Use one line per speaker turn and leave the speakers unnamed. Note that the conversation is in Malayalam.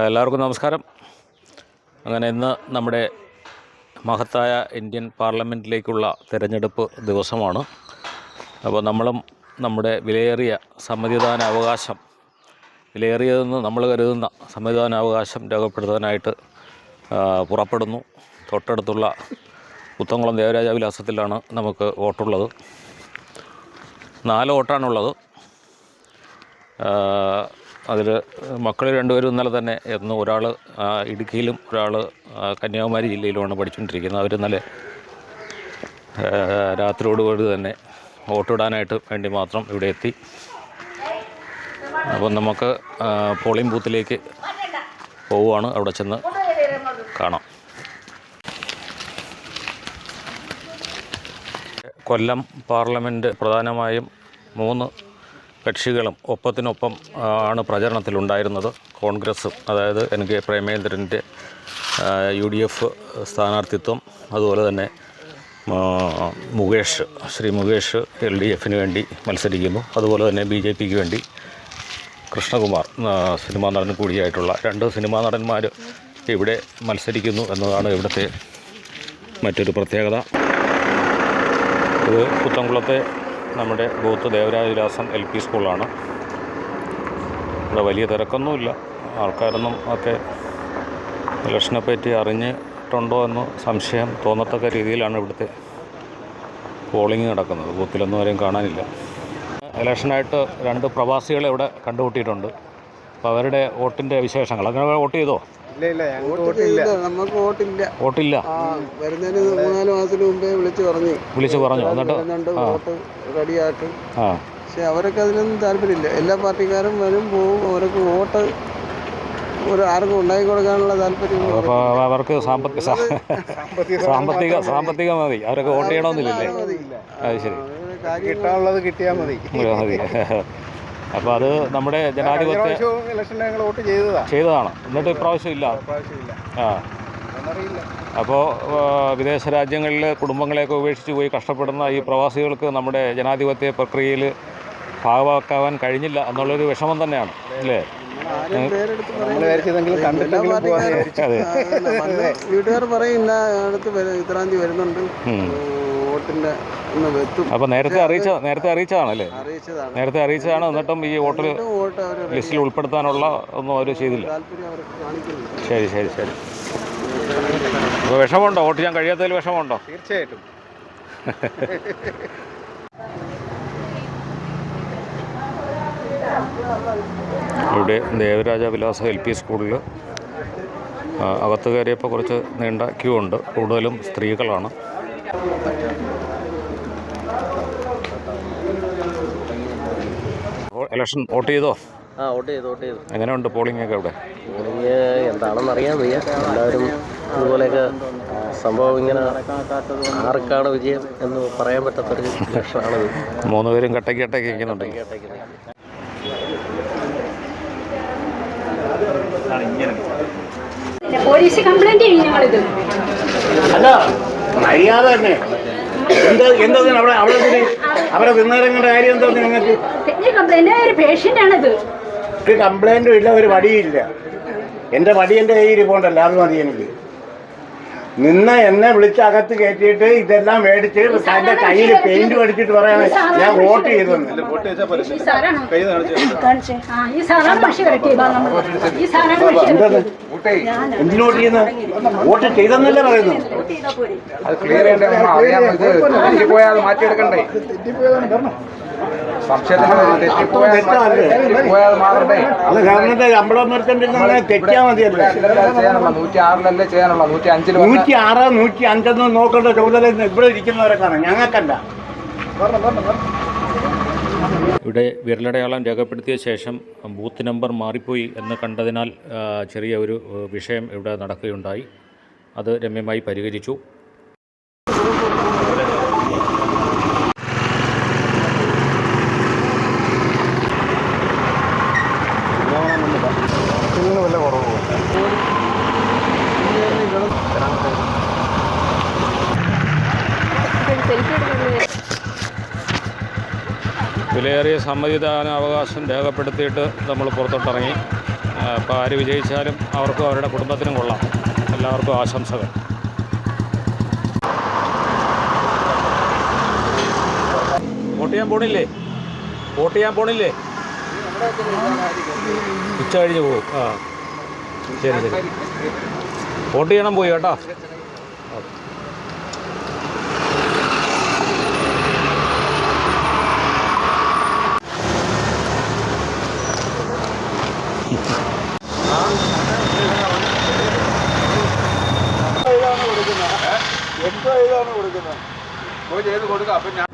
എല്ലാവർക്കും നമസ്കാരം. അങ്ങനെ ഇന്ന് നമ്മുടെ മഹത്തായ ഇന്ത്യൻ പാർലമെന്റിലേക്കുള്ള തിരഞ്ഞെടുപ്പ് ദിവസമാണ്. അപ്പോൾ നമ്മളും നമ്മുടെ വിലയേറിയ സമ്മതിദാന അവകാശം വിലയേറിയതെന്ന് നമ്മൾ കരുതുന്ന സമ്മതിദാന അവകാശം രേഖപ്പെടുത്താനായിട്ട് പുറപ്പെടുന്നു. തൊട്ടടുത്തുള്ള പുത്തംകുളം ദേവരാജ വിലാസത്തിലാണ് നമുക്ക് വോട്ടുള്ളത്. നാല് വോട്ടാണുള്ളത്. അതിൽ മക്കൾ രണ്ടുപേരും ഇന്നലെ തന്നെ എന്നു ഒരാൾ ഇടുക്കിയിലും ഒരാൾ കന്യാകുമാരി ജില്ലയിലുമാണ് പഠിച്ചുകൊണ്ടിരിക്കുന്നത്. അവർ ഇന്നലെ രാത്രിയോടുകൂടി തന്നെ വോട്ടിടാനായിട്ട് വേണ്ടി മാത്രം ഇവിടെ എത്തി. അപ്പം നമുക്ക് പോളിംഗ് ബൂത്തിലേക്ക് പോവുകയാണ്. അവിടെ ചെന്ന് കാണാം. കൊല്ലം പാർലമെന്റ് പ്രധാനമായും മൂന്ന് കക്ഷികളും ഒപ്പത്തിനൊപ്പം ആണ് പ്രചരണത്തിലുണ്ടായിരുന്നത്. കോൺഗ്രസും അതായത് എൻ. കെ. പ്രേമേന്ദ്രന്റെ യു ഡി എഫ് സ്ഥാനാർത്ഥിത്വം അതുപോലെ തന്നെ മുകേഷ് ശ്രീ മുകേഷ് എൽ ഡി എഫിന് വേണ്ടി മത്സരിക്കുന്നു. അതുപോലെ തന്നെ ബി ജെ പിക്ക് വേണ്ടി കൃഷ്ണകുമാർ സിനിമാ നടൻ കൂടിയായിട്ടുള്ള രണ്ട് സിനിമാ നടന്മാർ ഇവിടെ മത്സരിക്കുന്നു എന്നതാണ് ഇവിടുത്തെ മറ്റൊരു പ്രത്യേകത. ഇത് പുത്തൻകുളത്തെ നമ്മുടെ ബൂത്ത് ദേവരാജ വിലാസം എൽ പി സ്കൂളാണ്. ഇവിടെ വലിയ തിരക്കൊന്നുമില്ല. ആൾക്കാരൊന്നും ഒക്കെ ഇലക്ഷനെ പറ്റി അറിഞ്ഞിട്ടുണ്ടോ എന്ന് സംശയം തോന്നത്തക്ക രീതിയിലാണ് ഇവിടുത്തെ പോളിംഗ് നടക്കുന്നത്. ബൂത്തിലൊന്നും ആരെയും കാണാനില്ല. ഇലക്ഷനായിട്ട് രണ്ട് പ്രവാസികളെ ഇവിടെ കണ്ടുമുട്ടിയിട്ടുണ്ട്. അപ്പോൾ അവരുടെ വോട്ടിന്റെ വിശേഷങ്ങൾ. അങ്ങനെ വോട്ട് ചെയ്തോ?
ഇല്ല ഇല്ല ഞങ്ങൾക്ക് വോട്ടില്ല.
നമുക്ക് വോട്ടില്ല.
വോട്ടില്ല.
വരുന്നതിന് മൂന്നാൽ മാസത്തിന് മുമ്പേ വിളിച്ചു പറഞ്ഞു.
വിളിച്ചു പറഞ്ഞു എന്നിട്ട്.
വോട്ട്
ആ.
പക്ഷെ അവരൊക്കെ അതിനൊന്നും താല്പര്യമില്ല. എല്ലാ പാർട്ടിക്കാരും വരും പോവും അവർക്ക് വോട്ട് ഒരു ആർക്കും ഉണ്ടാക്കി കൊടുക്കാനുള്ള താല്പര്യം
അവർക്ക് സാമ്പത്തിക സാമ്പത്തിക സാമ്പത്തിക മതി. അവരൊക്കെ വോട്ട് ചെയ്യണമെന്നില്ലല്ലേ? അത് ശരി.
കിട്ടാനുള്ളത് കിട്ടിയാൽ മതി.
മതി. അപ്പോൾ അത് നമ്മുടെ ജനാധിപത്യ ചെയ്തതാണ്. എന്നിട്ട് ഇപ്രാവശ്യം ഇല്ല. ആ.
എന്നറിയില്ല
അപ്പോൾ വിദേശ രാജ്യങ്ങളിൽ കുടുംബങ്ങളെയൊക്കെ ഉപേക്ഷിച്ച് പോയി കഷ്ടപ്പെടുന്ന ഈ പ്രവാസികൾക്ക് നമ്മുടെ ജനാധിപത്യ പ്രക്രിയയിൽ ഭാഗമാക്കാൻ കഴിഞ്ഞില്ല എന്നുള്ളൊരു വിഷമം തന്നെയാണ്. അല്ലേ? അതെ
വീട്ടുകാർ പറയും ഇന്ന അടുത്ത് വരും ഇത്രാം തീയതി വരുന്നുണ്ട്.
ഉം.
അപ്പൊ വെത്തും
അപ്പോൾ നേരത്തെ അറിയിച്ച നേരത്തെ അറിയിച്ചതാണല്ലേ?
അറിയിച്ചതാണ്.
നേരത്തെ അറിയിച്ചതാണ് എന്നിട്ടും ഈ വോട്ടിൽ
എന്നിട്ടും വോട്ട് അവർ
ലിസ്റ്റിൽ ഉൾപ്പെടുത്താനുള്ള ഒന്നും അവർ ചെയ്തില്ല. ശരി ശരി ശരി. അപ്പോൾ വിഷമമുണ്ടോ? വോട്ട് ചെയ്യാൻ കഴിയാത്തതിൽ വിഷമമുണ്ടോ?
തീർച്ചയായിട്ടും.
ഇവിടെ ദേവരാജ വിലാസ എൽ പി സ്കൂളിൽ അകത്ത് കയറിയപ്പോൾ കുറച്ച് നീണ്ട ക്യൂ ഉണ്ട്. കൂടുതലും സ്ത്രീകളാണ്. ഇലക്ഷൻ വോട്ട് ചെയ്തോ?
ആ വോട്ട് ചെയ്തു വോട്ട് ചെയ്തു.
എങ്ങനെയുണ്ട് പോളിംഗ് ഒക്കെ അവിടെ?
പോളിങ് എന്താണെന്ന് അറിയാൻ വയ്യ. എല്ലാവരും ഇതുപോലെയൊക്കെ സംഭവം ഇങ്ങനെ ആർക്കാണ് വിജയം എന്ന് പറയാൻ പറ്റാത്തൊരു ലക്ഷണമാണിത്
മൂന്ന് പേരും കട്ടയ്ക്ക് കട്ടയ്ക്ക് ഇരിക്കുന്നുണ്ട്
പോലീസ് കംപ്ലൈന്റ് ചെയ്യും ഞങ്ങളിത്.
അല്ല മര്യാദ തന്നെ. എന്താ എന്താ അവിടെ അവിടെ അവരെ തിന്നേരങ്ങളുടെ കാര്യം എന്താ നിങ്ങൾക്ക്?
ഒരു
കംപ്ലൈന്റും ഇല്ല ഒരു വടിയില്ല. എന്റെ വടി എന്റെ കയ്യിൽ പോകണ്ടല്ലോ അത് മതി എനിക്ക്. നിന്ന് എന്നെ വിളിച്ച് അകത്ത് കയറ്റിയിട്ട് ഇതെല്ലാം മേടിച്ച് തന്റെ കയ്യിൽ പെയിന്റ് അടിച്ചിട്ട് പറയാണ് ഞാൻ വോട്ട് ചെയ്തെന്ന്
ഈ കരട്ടിയത്
എന്തിനു വോട്ട് ചെയ്യുന്ന? വോട്ട് ചെയ്തെന്നല്ലേ പറയുന്നു
അത് ക്ലിയർ ചെയ്യണ്ടേ പോയാൽ ഇത് തെറ്റിപ്പോയാൽ അത് മാറ്റിയെടുക്കണ്ടേ?
മതിയല്ലോ?
നൂറ്റി ആറിലല്ലേ ചെയ്യാനുള്ള നൂറ്റി അഞ്ചിൽ
നൂറ്റി ആറ് നൂറ്റി അഞ്ചെന്ന് നോക്കേണ്ട ചുമതല ഇവിടെ ഇരിക്കുന്നവരൊക്കെയാണ് ഞങ്ങൾക്കല്ല.
ഇവിടെ വിരലടയാളം രേഖപ്പെടുത്തിയ ശേഷം ബൂത്ത് നമ്പർ മാറിപ്പോയി എന്ന് കണ്ടതിനാൽ ചെറിയ ഒരു വിഷയം ഇവിടെ നടക്കുകയുണ്ടായി. അത് രമ്യമായി പരിഹരിച്ചു. വിലയേറിയ സമ്മതിദാന അവകാശം രേഖപ്പെടുത്തിയിട്ട് നമ്മൾ പുറത്തോട്ടിറങ്ങി. അപ്പോൾ ആര് വിജയിച്ചാലും അവർക്കും അവരുടെ കുടുംബത്തിനും കൊള്ളാം. എല്ലാവർക്കും ആശംസകൾ. വോട്ട് ചെയ്യാൻ പോണില്ലേ? വോട്ട് ചെയ്യാൻ പോണില്ലേ? ഉച്ച കഴിഞ്ഞ് പോകും. ആ. ശരി ശരി. വോട്ട് ചെയ്യണം പോയി കേട്ടോ.
പോയി ചെയ്ത് കൊടുക്കാം. അപ്പം ഞാൻ